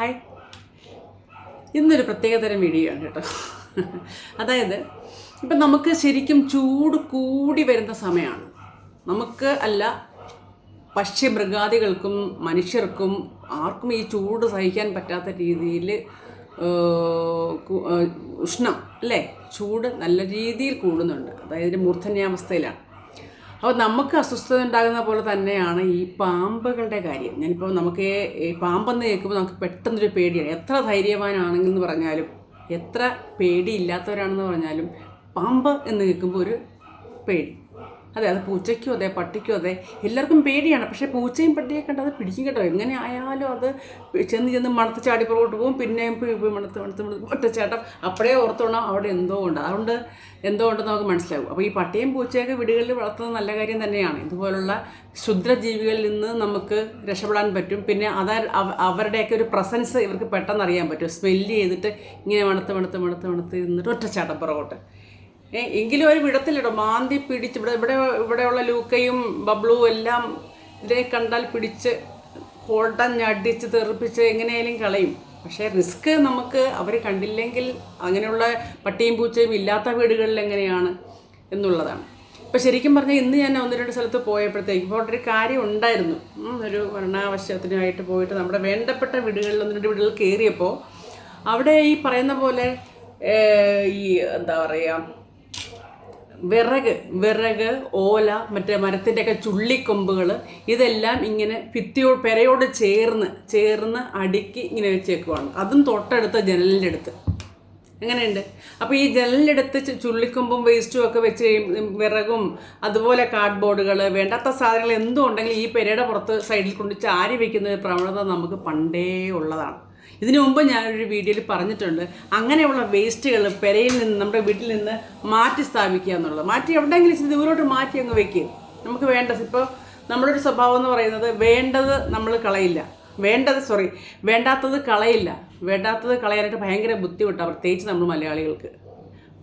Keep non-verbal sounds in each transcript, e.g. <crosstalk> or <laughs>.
Hi ഇന്നൊരു പ്രത്യേകതരം video ആണ് കേട്ടോ. അതായത് ഇപ്പം നമുക്ക് ശരിക്കും ചൂട് കൂടി വരുന്ന സമയമാണ്. നമുക്ക് അല്ല പക്ഷ്യമൃഗാദികൾക്കും മനുഷ്യർക്കും ആർക്കും ഈ ചൂട് സഹിക്കാൻ പറ്റാത്ത രീതിയിൽ ഉഷ്ണം അല്ലേ? ചൂട് നല്ല രീതിയിൽ കൂടുന്നുണ്ട്. അതായത് മൂർധന്യാവസ്ഥയിലാണ്. അപ്പോൾ നമുക്ക് അസ്വസ്ഥത ഉണ്ടാകുന്ന പോലെ തന്നെയാണ് ഈ പാമ്പുകളുടെ കാര്യം. ഞാനിപ്പോൾ നമുക്ക് ഈ പാമ്പെന്ന് കേൾക്കുമ്പോൾ നമുക്ക് പെട്ടെന്നൊരു പേടിയാണ്. എത്ര ധൈര്യവാനാണെന്ന് പറഞ്ഞാലും എത്ര പേടിയില്ലാത്തവരാണെന്ന് പറഞ്ഞാലും പാമ്പ് എന്ന് കേൾക്കുമ്പോൾ ഒരു പേടി. അതെ അത് പൂച്ചയ്ക്കും അതെ പട്ടിക്കും അതെ. എല്ലാവർക്കും പേടിയാണ്. പക്ഷേ പൂച്ചയും പട്ടിയെ കണ്ട് അത് പിടിക്കും കേട്ടോ. എങ്ങനെ ആയാലും അത് ചെന്ന് ചെന്ന് മണത്ത് ചാടി പുറകോട്ട് പോകും. പോയി മണത്ത് മണത്ത് ഒറ്റച്ചാട്ടം അപ്പോഴേ ഓർത്തോണം അവിടെ എന്തോ ഉണ്ട്. അതുകൊണ്ട് എന്തോ ഉണ്ടെന്ന് നമുക്ക് മനസ്സിലാവും. അപ്പോൾ ഈ പട്ടിയും പൂച്ചയൊക്കെ വീടുകളിൽ വളർത്തുന്നത് നല്ല കാര്യം തന്നെയാണ്. ഇതുപോലുള്ള ക്ഷുദ്രജീവികളിൽ നിന്ന് നമുക്ക് രക്ഷപ്പെടാൻ പറ്റും. പിന്നെ അതാ അവരുടെയൊക്കെ ഒരു പ്രസൻസ് ഇവർക്ക് പെട്ടെന്ന് അറിയാൻ പറ്റും. സ്മെല്ല് ചെയ്തിട്ട് ഇങ്ങനെ മണത്ത് മണത്ത് മണത്ത് മണത്ത് ഇരുന്നിട്ട് ഒറ്റച്ചാട്ടം പുറകോട്ട്. എങ്കിലും ഒരു വിടത്തിലിടും. മാന്തി പിടിച്ച് ഇവിടെ ഇവിടെ ഇവിടെയുള്ള ലൂക്കയും ബബ്ലുവും എല്ലാം ഇതിനെ കണ്ടാൽ പിടിച്ച് കൊടഞ്ഞടിച്ച് തെറിപ്പിച്ച് എങ്ങനെയായാലും കളയും. പക്ഷേ റിസ്ക് നമുക്ക് അവർ കണ്ടില്ലെങ്കിൽ അങ്ങനെയുള്ള പട്ടിയും പൂച്ചയും ഇല്ലാത്ത വീടുകളിൽ എങ്ങനെയാണ് എന്നുള്ളതാണ്. ഇപ്പം ശരിക്കും പറഞ്ഞാൽ ഇന്ന് ഞാൻ ഒന്ന് രണ്ട് സ്ഥലത്ത് പോയപ്പോഴത്തേക്ക് ഇപ്പോൾ ഒരു കാര്യം ഉണ്ടായിരുന്നു. ഒരു മരണാവശ്യത്തിനായിട്ട് പോയിട്ട് നമ്മുടെ വേണ്ടപ്പെട്ട വീടുകളിൽ ഒന്ന് രണ്ട് വീടുകളിൽ കയറിയപ്പോൾ അവിടെ ഈ പറയുന്ന പോലെ ഈ എന്താ പറയുക വിറക് വിറക് ഓല മറ്റേ മരത്തിന്റെയൊക്കെ ചുള്ളിക്കൊമ്പുകൾ ഇതെല്ലാം ഇങ്ങനെ ഭിത്തിയോട് പെരയോട് ചേർന്ന് ചേർന്ന് അടുക്കി ഇങ്ങനെ വെച്ചേക്കുവാണ്. അതും തൊട്ടടുത്ത ജനലിന്റെ അടുത്ത്. എങ്ങനെയുണ്ട്? അപ്പോൾ ഈ ജനലിലെടുത്ത് ചുള്ളിക്കൊമ്പും വേസ്റ്റും ഒക്കെ വെച്ച് വിറകും അതുപോലെ കാർഡ്ബോർഡുകൾ വേണ്ടാത്ത സാധനങ്ങൾ എന്തും ഉണ്ടെങ്കിൽ ഈ പെരയുടെ പുറത്ത് സൈഡിൽ കൊണ്ട് ചാരി വയ്ക്കുന്ന പ്രവണത നമുക്ക് പണ്ടേ ഉള്ളതാണ്. ഇതിനു മുമ്പ് ഞാനൊരു വീഡിയോയിൽ പറഞ്ഞിട്ടുണ്ട് അങ്ങനെയുള്ള വേസ്റ്റുകൾ പെരയിൽ നിന്ന് നമ്മുടെ വീട്ടിൽ നിന്ന് മാറ്റി സ്ഥാപിക്കുക എന്നുള്ളത്. മാറ്റി എവിടെയെങ്കിലും ഇച്ചിരി ദൂരോട്ട് മാറ്റി അങ്ങ് വെക്കുക നമുക്ക് വേണ്ട ഇപ്പോൾ നമ്മുടെ ഒരു സ്വഭാവം എന്ന് പറയുന്നത് വേണ്ടത് നമ്മൾ കളയില്ല. വേണ്ടത് സോറി വേണ്ടാത്തത് കളയില്ല. വേണ്ടാത്തത് കളയാനായിട്ട് ഭയങ്കര ബുദ്ധിമുട്ടാണ് പ്രത്യേകിച്ച് നമ്മൾ മലയാളികൾക്ക്.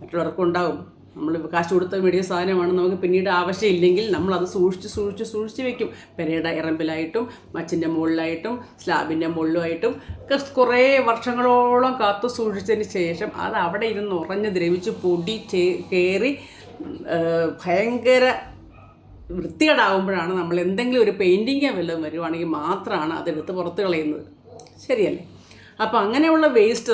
മറ്റുള്ളവർക്കും ഉണ്ടാവും. നമ്മൾ കാശ് കൊടുത്ത മേടിയ സാധനമാണ് നമുക്ക് പിന്നീട് ആവശ്യമില്ലെങ്കിൽ നമ്മൾ അത് സൂക്ഷിച്ച് സൂക്ഷിച്ച് സൂക്ഷിച്ച് വെക്കും. പെരയുടെ ഇറമ്പിലായിട്ടും മച്ചിന്റെ മുകളിലായിട്ടും സ്ലാബിന്റെ മുകളിലുമായിട്ടും ഒക്കെ കുറേ വർഷങ്ങളോളം കാത്തു സൂക്ഷിച്ചതിന് ശേഷം അത് അവിടെ ഇരുന്ന് ഉറഞ്ഞ് ദ്രവിച്ച് പൊടി കയറി ഭയങ്കര വൃത്തികേടാകുമ്പോഴാണ് നമ്മൾ എന്തെങ്കിലും ഒരു പെയിന്റിങ്ങോ വല്ലതും വരുവാണെങ്കിൽ മാത്രമാണ് അതെടുത്ത് പുറത്ത് കളയുന്നത്. ശരിയല്ലേ? അപ്പോൾ അങ്ങനെയുള്ള വേസ്റ്റ്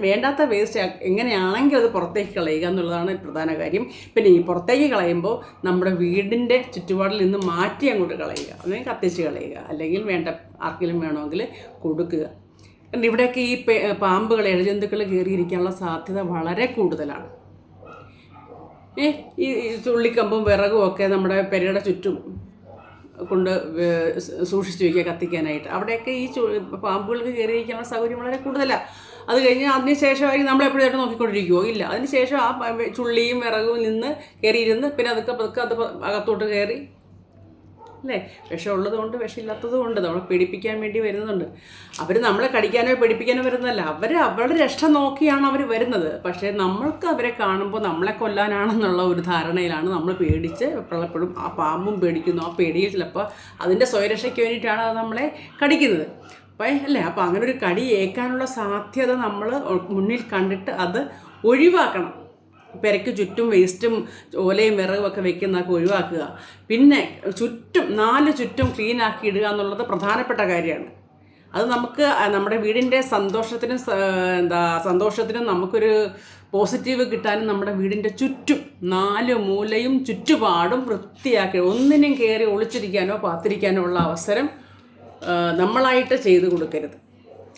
വേണ്ടാത്ത വേസ്റ്റ് എങ്ങനെയാണെങ്കിൽ അത് പുറത്തേക്ക് കളയുക എന്നുള്ളതാണ് പ്രധാന കാര്യം. പിന്നെ ഈ പുറത്തേക്ക് കളയുമ്പോൾ നമ്മുടെ വീടിന്റെ ചുറ്റുപാടിൽ നിന്ന് മാറ്റി അങ്ങോട്ട് കളയുക. അല്ലെങ്കിൽ കത്തിച്ച് കളയുക. അല്ലെങ്കിൽ വേണ്ട ആർക്കെങ്കിലും വേണമെങ്കിൽ കൊടുക്കുക. ഇവിടെയൊക്കെ ഈ പാമ്പുകൾ ഇഴജന്തുക്കൾ കയറിയിരിക്കാനുള്ള സാധ്യത വളരെ കൂടുതലാണ്. ഈ ചുള്ളിക്കമ്പും വിറകും ഒക്കെ നമ്മുടെ പെരയുടെ ചുറ്റും കൊണ്ട് സൂക്ഷിച്ചു വയ്ക്കുക കത്തിക്കാനായിട്ട്. അവിടെയൊക്കെ ഈ ചു പാമ്പുകൾക്ക് കയറിയിരിക്കാനുള്ള സൗകര്യം വളരെ കൂടുതലാണ് അത് കഴിഞ്ഞ് അതിന് ശേഷമായിരിക്കും നമ്മൾ എപ്പോഴും നോക്കിക്കൊണ്ടിരിക്കുമോ ഇല്ല. അതിന് ശേഷം ആ ചുള്ളിയും വിറകും നിന്ന് കയറിയിരുന്ന് പിന്നെ അതൊക്കെ പതുക്കെ അത് അകത്തോട്ട് കയറി അല്ലേ? വിഷം ഉള്ളതുകൊണ്ട് വിഷമില്ലാത്തതും ഉണ്ട് നമ്മളെ പേടിപ്പിക്കാൻ വേണ്ടി വരുന്നുണ്ട്. അവർ നമ്മളെ കടിക്കാനോ പേടിപ്പിക്കാനോ വരുന്നതല്ല. അവർ അവരുടെ രക്ഷ നോക്കിയാണ് അവർ വരുന്നത്. പക്ഷേ നമ്മൾക്ക് അവരെ കാണുമ്പോൾ നമ്മളെ കൊല്ലാനാണെന്നുള്ള ഒരു ധാരണയിലാണ് നമ്മൾ പേടിച്ച് പലപ്പോഴും ആ പാമ്പും പേടിക്കുന്നു. ആ പേടിയിൽ ചിലപ്പോൾ അതിന്റെ സ്വയരക്ഷയ്ക്ക് വേണ്ടിയിട്ടാണ് അത് നമ്മളെ കടിക്കുന്നത്. അപ്പം അല്ലേ? അപ്പോൾ അങ്ങനെ ഒരു കടി ഏൽക്കാനുള്ള സാധ്യത നമ്മൾ മുന്നിൽ കണ്ടിട്ട് അത് ഒഴിവാക്കണം. പെരയ്ക്ക് ചുറ്റും വേസ്റ്റും ഓലയും വിറകും ഒക്കെ വെക്കുന്നതൊക്കെ ഒഴിവാക്കുക. പിന്നെ ചുറ്റും നാല് ചുറ്റും ക്ലീൻ ആക്കി ഇടുക എന്നുള്ളത് പ്രധാനപ്പെട്ട കാര്യമാണ്. അത് നമുക്ക് നമ്മുടെ വീടിന്റെ സന്തോഷത്തിനും എന്താ സന്തോഷത്തിനും നമുക്കൊരു പോസിറ്റീവ് കിട്ടാനും നമ്മുടെ വീടിന്റെ ചുറ്റും നാല് മൂലയും ചുറ്റുപാടും വൃത്തിയാക്കി ഒന്നിനും കയറി ഒളിച്ചിരിക്കാനോ പാത്തിരിക്കാനോ ഉള്ള അവസരം നമ്മളായിട്ട് ചെയ്തു കൊടുക്കരുത്.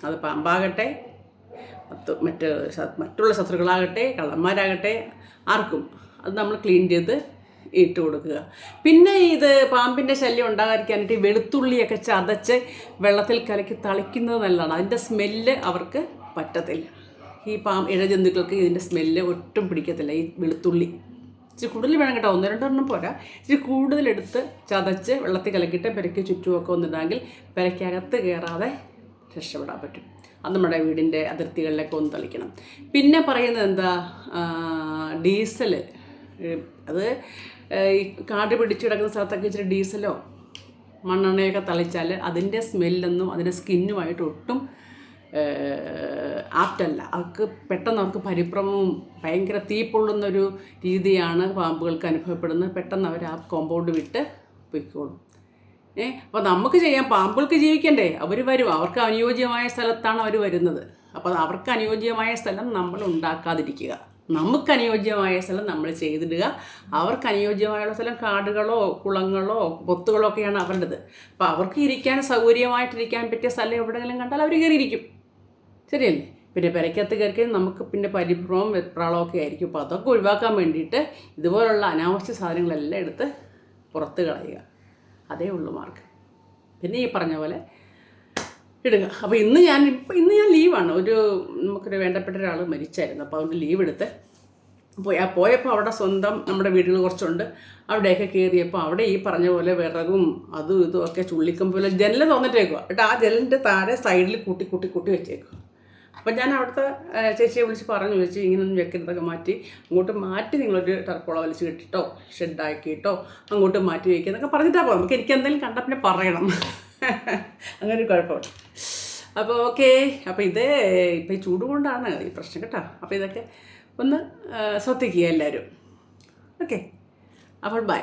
അത് പാമ്പാകട്ടെ മറ്റ് മറ്റുള്ള ശത്രുക്കളാകട്ടെ കള്ളന്മാരാകട്ടെ ആർക്കും അത് നമ്മൾ ക്ലീൻ ചെയ്ത് ഇട്ട് കൊടുക്കുക. പിന്നെ ഇത് പാമ്പിന്റെ ശല്യം ഉണ്ടാകാതിരിക്കാനായിട്ട് ഈ വെളുത്തുള്ളിയൊക്കെ ചതച്ച് വെള്ളത്തിൽ കലക്കി തളിക്കുന്നത് നല്ലതാണ്. അതിന്റെ സ്മെല്ല് അവർക്ക് പറ്റത്തില്ല. ഈ പാമ്പ് ഇഴജന്തുക്കൾക്ക് ഇതിന്റെ സ്മെല്ല് ഒട്ടും പിടിക്കത്തില്ല. ഈ വെളുത്തുള്ളി. ഇച്ചിരി കൂടുതൽ വേണം കേട്ടോ. ഒന്ന് രണ്ടെണ്ണം പോരാ. ഇച്ചിരി കൂടുതലെടുത്ത് ചതച്ച് വെള്ളത്തിൽ കലക്കിയിട്ട് പെരയ്ക്ക് ചുറ്റുമൊക്കെ ഒന്നിടാമെങ്കിൽ പെരയ്ക്കകത്ത് കയറാതെ രക്ഷപ്പെടാൻ പറ്റും. അത് നമ്മുടെ വീടിന്റെ അതിർത്തികളിലൊക്കെ ഒന്ന് തളിക്കണം. പിന്നെ പറയുന്നത് എന്താ? ഡീസൽ അത് ഈ കാട് പിടിച്ചു കിടക്കുന്ന സ്ഥലത്തൊക്കെ ഇച്ചിരി ഡീസലോ മണ്ണെണ്ണയൊക്കെ തളിച്ചാൽ അതിന്റെ സ്മെല്ലൊന്നും അതിന്റെ സ്കിന്നുമായിട്ട് ഒട്ടും ആപ്റ്റല്ല. അവർക്ക് പെട്ടെന്ന് അവർക്ക് പരിഭ്രമവും ഭയങ്കര തീപ്പൊള്ളുന്നൊരു രീതിയാണ് പാമ്പുകൾക്ക് അനുഭവപ്പെടുന്നത്. പെട്ടെന്ന് അവർ ആ കോമ്പൗണ്ട് വിട്ട് പൊയ്ക്കോളും. ഏ? അപ്പോൾ നമുക്ക് ചെയ്യാം. പാമ്പുകൾക്ക് ജീവിക്കണ്ടേ? അവർ വരും. അവർക്ക് അനുയോജ്യമായ സ്ഥലത്താണ് അവർ വരുന്നത്. അപ്പോൾ അവർക്ക് അനുയോജ്യമായ സ്ഥലം നമ്മൾ ഉണ്ടാക്കാതിരിക്കുക. നമുക്ക് അനുയോജ്യമായ സ്ഥലം നമ്മൾ ചെയ്തിടുക. അവർക്ക് അനുയോജ്യമായുള്ള സ്ഥലം കാടുകളോ കുളങ്ങളോ പൊത്തുകളോ ഒക്കെയാണ് അവരുടേത്. അപ്പോൾ അവർക്ക് ഇരിക്കാൻ സൗകര്യമായിട്ടിരിക്കാൻ പറ്റിയ സ്ഥലം എവിടെയെങ്കിലും കണ്ടാൽ അവർ കയറിയിരിക്കും. ശരിയല്ലേ? പിന്നെ പെരയ്ക്കകത്ത് കയറി നമുക്ക് പിന്നെ പരിഭ്രമം വെപ്രാളമൊക്കെ ആയിരിക്കും. അപ്പോൾ അതൊക്കെ ഒഴിവാക്കാൻ വേണ്ടിയിട്ട് ഇതുപോലുള്ള അനാവശ്യ സാധനങ്ങളെല്ലാം എടുത്ത് പുറത്ത് കളയുക. അതേ ഉള്ളൂ മാർക്ക് പിന്നെ ഈ പറഞ്ഞ പോലെ ഇടുക. അപ്പോൾ ഇന്ന് ഞാൻ ഇപ്പം ഇന്ന് ഞാൻ ലീവാണ് ഒരു നമുക്കൊരു വേണ്ടപ്പെട്ട ഒരാൾ മരിച്ചായിരുന്നു. അപ്പോൾ അതുകൊണ്ട് ലീവ് എടുത്ത് പോയി. ആ പോയപ്പോൾ അവിടെ സ്വന്തം നമ്മുടെ വീടുകൾ കുറച്ചുണ്ട്. അവിടെയൊക്കെ കയറിയപ്പോൾ അവിടെ ഈ പറഞ്ഞ പോലെ വിറകും അതും ഇതും ഒക്കെ ചുള്ളിക്കും പോലെ ജനൽ തോന്നിട്ടേക്കുക എന്നിട്ട് ആ ജനലിന്റെ താഴെ സൈഡിൽ കൂട്ടി കൂട്ടി കൂട്ടി വെച്ചേക്കുക അപ്പം ഞാൻ അവിടുത്തെ ചേച്ചിയെ വിളിച്ച് പറഞ്ഞു ചോദിച്ചു ഇങ്ങനെ ഒന്ന് വെക്കുന്നതൊക്കെ മാറ്റി അങ്ങോട്ട് മാറ്റി നിങ്ങളൊരു ടർപ്പോള വലിച്ച് കെട്ടിട്ടോ ഷെഡാക്കിയിട്ടോ അങ്ങോട്ട് മാറ്റി വയ്ക്കുക എന്നൊക്കെ പറഞ്ഞിട്ടാണ് പോകും നമുക്ക് എനിക്ക് എന്തെങ്കിലും കണ്ട പിന്നെ പറയണം. <laughs> അങ്ങനെ ഒരു കുഴപ്പമില്ല അപ്പോൾ ഓക്കെ അപ്പോൾ ഇത് ഇപ്പം ഈ ചൂട് കൊണ്ടാണ് ഈ പ്രശ്നം കേട്ടോ. അപ്പോൾ ഇതൊക്കെ ഒന്ന് ശ്രദ്ധിക്കുക എല്ലാവരും. ഓക്കെ. അപ്പോൾ ബൈ.